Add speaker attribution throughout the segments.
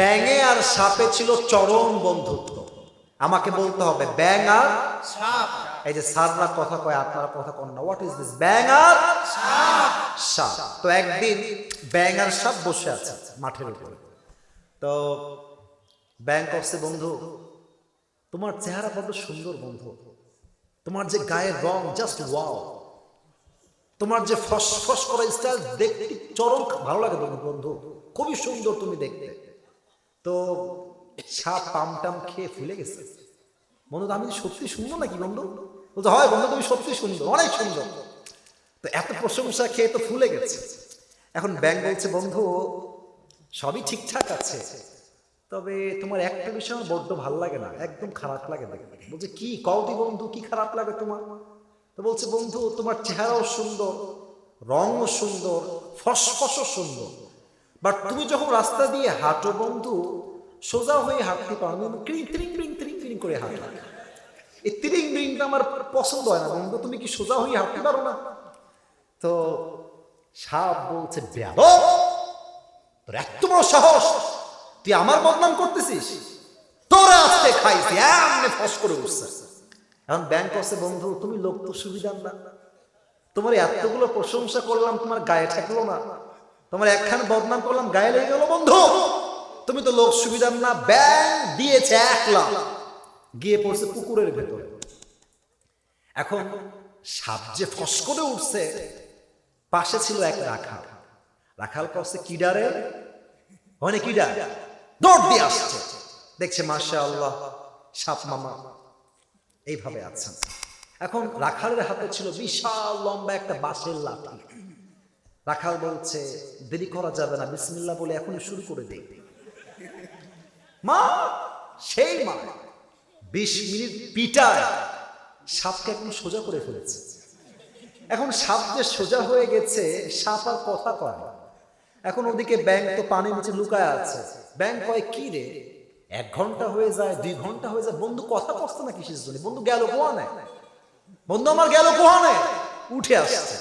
Speaker 1: ব্যাঙে আর সাপে ছিল চরম বন্ধুত্ব। আমাকে বলতে হবে ব্যাং আর
Speaker 2: সাপ।
Speaker 1: এই যে সাররা কথা কয়, আপনারা কথা কন না। হোয়াট ইজ দিস ব্যাং আর সাপ। তো একদিন ব্যাং আর সাপ বসে আছে মাঠের উপরে। তো ব্যাং করছে বন্ধু, তোমার চেহারা বড্ড সুন্দর, বন্ধু। তোমার যে গায়ের রং জাস্ট ওয়াও তোমার যে ফস ফস করা স্টাইল দেখতে চরম ভালো লাগে, বন্ধু। খুবই সুন্দর তুমি দেখতে। তো সাপ পাম টাম খেয়ে ফুলে গেছে। বন্ধু আমি সত্যি শুনব নাকি বন্ধু? বলতে হয় বন্ধু, তুমি সত্যি সুন্দর অনেক সুন্দর। তো এত প্রশংসা খেয়ে তো ফুলে গেছে। এখন ব্যাংক বলছে, বন্ধু, সবই ঠিকঠাক আছে, তবে তোমার একটা বিষয় আমার বড্ড ভালো লাগে না, একদম খারাপ লাগে দেখতে বলছে, কি? কওদি বন্ধু, কি খারাপ লাগে তোমার? তো বলছে, বন্ধু, তোমার চেহারাও সুন্দর, রঙও সুন্দর, ফসফসও সুন্দর। বাট তুমি যখন রাস্তা দিয়ে হাঁটো বন্ধু, সোজা হয়ে হাঁটতে পারো না, ক্রিং ত্রিং ত্রিং ত্রিং ত্রিং করে হাঁটো। এই ত্রিং, ত্রিংটা আমার পছন্দ হয় না, বন্ধু, তুমি কি সোজা হয়ে হাঁটতে পারো না? তো সাপ বলছে ব্যাব তোর এত বড় সাহস, তুই আমার বদনাম করতেছিস? তোরা আজকে খাইছি, এমনি ফস করে উঠছে। এখন ব্যাংক করছে, বন্ধু, তুমি লোক তো সুবিধার না। তোমার এতগুলো প্রশংসা করলাম, তোমার গায়ে ঠেকলো না। তোমার একখান বদনাম করলাম, গায়ে লেগে গেল, বন্ধু। তুমি তো লোক সুবিধার না ব্যাংক দিয়েছে এক লাখ গিয়ে পড়ছে পুকুরের ভেতরে। এখন সাপ যে ফস করে উঠছে, পাশে ছিল এক রাখাল। রাখাল করছে কিডারে? মানে কিডা। দৌড় দিয়ে আসছে। দেখছে মাসা আল্লাহ সাপ মামা। এইভাবে আছেন। এখন রাখালের হাতে ছিল বিশাল লম্বা একটা বাঁশের লাঠি। রাখাল বলছে, দেরি করা যাবে না, বিসমিল্লাহ বলে এখনই শুরু করে দেই মা, সেই মা বিশ মিনিট পিটায়, সাপকে একদম সোজা করে ফেলেছে। এখন সাপ যে সোজা হয়ে গেছে, সাপ আর কথা কয়। এখন ওদিকে ব্যাংক তো পানির নিচে লুকায় আছে। ব্যাংক কয়, কি রে, এক ঘণ্টা হয়ে যায়, দুই ঘণ্টা হয়ে যায়, বন্ধু কথা কষ্ট না কিসের জন্য? বন্ধু গেল কোয়া নেয় বন্ধু, আমার গেল কোয়া নেয় উঠে আসছে।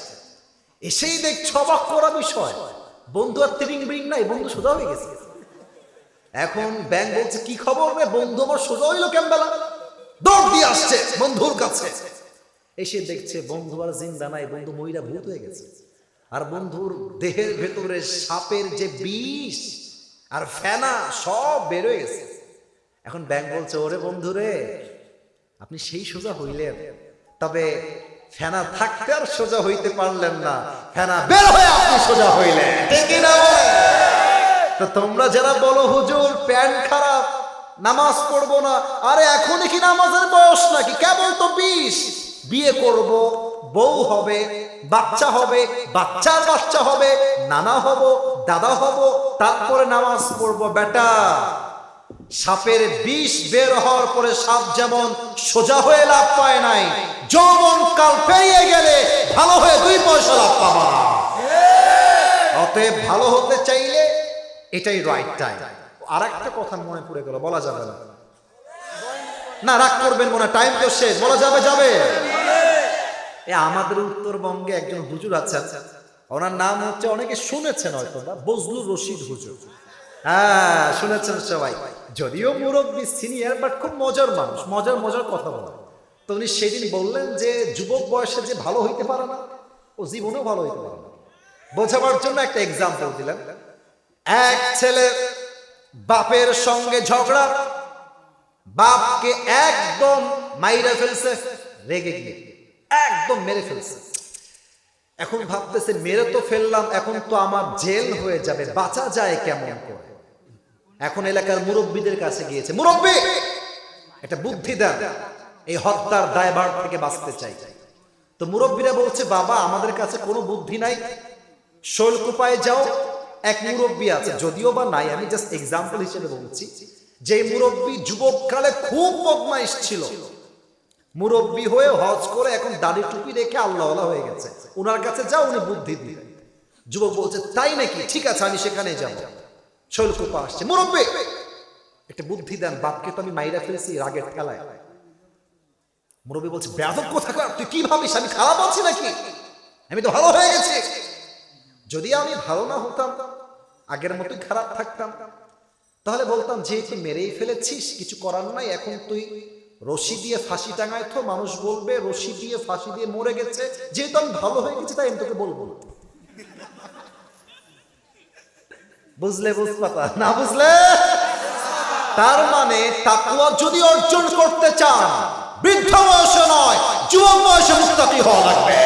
Speaker 1: এসেই দেখছ অবাক করা বিষয়। বন্ধু আর ত্রিং ব্রিং নাই, বন্ধু সোজা হয়ে গেছে। এখন ব্যাংক বলছে, কি খবর রে বন্ধু? আমার সোজা হইল কেমবেলা দৌড় দিয়ে আসছে বন্ধুর কাছে। এসে দেখছে বন্ধু আর জিন্দা নাই, বন্ধু মহিলা ভূত হয়ে গেছে। আর বন্ধুর দেহের ভেতরে সাপের যে বিষ আর ফেনা সব বের হয়ে গেছে। এখন ব্যাংক বলছে, ওরে বন্ধু রে, আপনি সেই সোজা হইলেন। তবে ফেনা থাকতে আর সোজা হইতে পারলেন না। ফেনা বের হয়ে আপনি সোজা হইলেন। ঠিক না তো তোমরা যারা বলো হুজুর প্যান্ট খারাপ নামাজ পড়ব না। আরে এখনই কি নামাজের বয়স নাকি? কেবল তো বিষ বিয়ে করব বউ হবে বাচ্চা হবে বাচ্চার বাচ্চা হবে নানা হব দাদা হব তারপরে নামাজ পড়ব বেটা। সাপের বিষ বের হওয়ার পরে সাপ যেমন সোজা হয়ে লাভ পায় নাই, যৌবন কাল পেরিয়ে গেলে ভালো হয়ে দুই পয়সা লাভ পাবা। অতএব ভালো হতে চাইলে এটাই রাইট টাইম আর একটা কথা মনে পড়ে গেল, বলা যাবে না। না, রাগ করবেন মনে টাইম তো শেষ, বলা যাবে যাবে। এ, আমাদের উত্তরবঙ্গে একজন হুজুর আছেন, ওনার নাম হচ্ছে, অনেকে শুনেছেন হয়তো বজলুর রশিদ হুজুর। হ্যাঁ শুনেছেন সবাই। যদিও মুরব্বী সিনিয়র বাট খুব মজার মানুষ। মজার মজার কথা বলে। তো উনি সেদিন বললেন যে, যুবক বয়সে যে ভালো হইতে পারে না, ও জীবনেও ভালো হইতে পারে না। বোঝাবার জন্য একটা এক্সাম্পল দিলেন এক ছেলে বাপের সঙ্গে ঝগড়া, বাপকে একদম মাইরা ফেলছে, রেগে গিয়ে। একদম মেরে ফেলছে। এখন ভাবতেছে, মেরে তো ফেললাম, এখন তো আমার জেল হয়ে যাবে, বাঁচা যায় কেমন করে? এখন এলাকার মুরব্বীদের কাছে গিয়েছে, মুরব্বী এটা বুদ্ধি দেন এই হত্যার দায়ভার থেকে বাঁচতে চাই। তো মুরব্বীরা বলছে, বাবা, আমাদের কাছে কোনো বুদ্ধি নাই, শৈলকুপায় যাও, এক মুরব্বী আছে, যদিও বা নাই, আমি জাস্ট এক্সাম্পল হিসেবে বলছি যে মুরব্বী যুবককালে খুব বদমাইশ ছিল মুরব্বী হয়ে হজ করে এখন দাড়ি টুপি রেখে আল্লাহ হয়ে গেছে। ওনার কাছে যাও, উনি বুদ্ধি দিবেন। যুবক বলছে, তাই নাকি? ঠিক আছে, আমি সেখানে যাব। শৈলকুপা আসছে, মুরব্বী! একটা বুদ্ধি দেন, বাপকে তো আমি মাইরা ফেলেছি রাগের খেলায় মুরব্বী বলছে ব্যাধক কোথাকার? তুই কি ভাবিস? আমি খারাপ আছি নাকি? আমি তো ভালো হয়ে গেছি। যদি আমি ভালো না হতাম, আগের মতোই খারাপ থাকতাম, তাহলে বলতাম, যে যেহেতু মেরেই ফেলেছিস, কিছু করার নাই, এখন তুই রশি দিয়ে ফাঁসি টাঙায় তো মানুষ বলবে, রশি দিয়ে ফাঁসি দিয়ে মরে গেছে যেহেতু আমি ভালো হয়ে গেছি তাই আমি তোকে বলব বুঝলে বুঝলে না বুঝলে? তার মানে তাকুয়া যদি অর্জন করতে চান, বৃদ্ধ বয়সে নয়, যুবক বয়সে মুস্তাকি হওয়া লাগবে।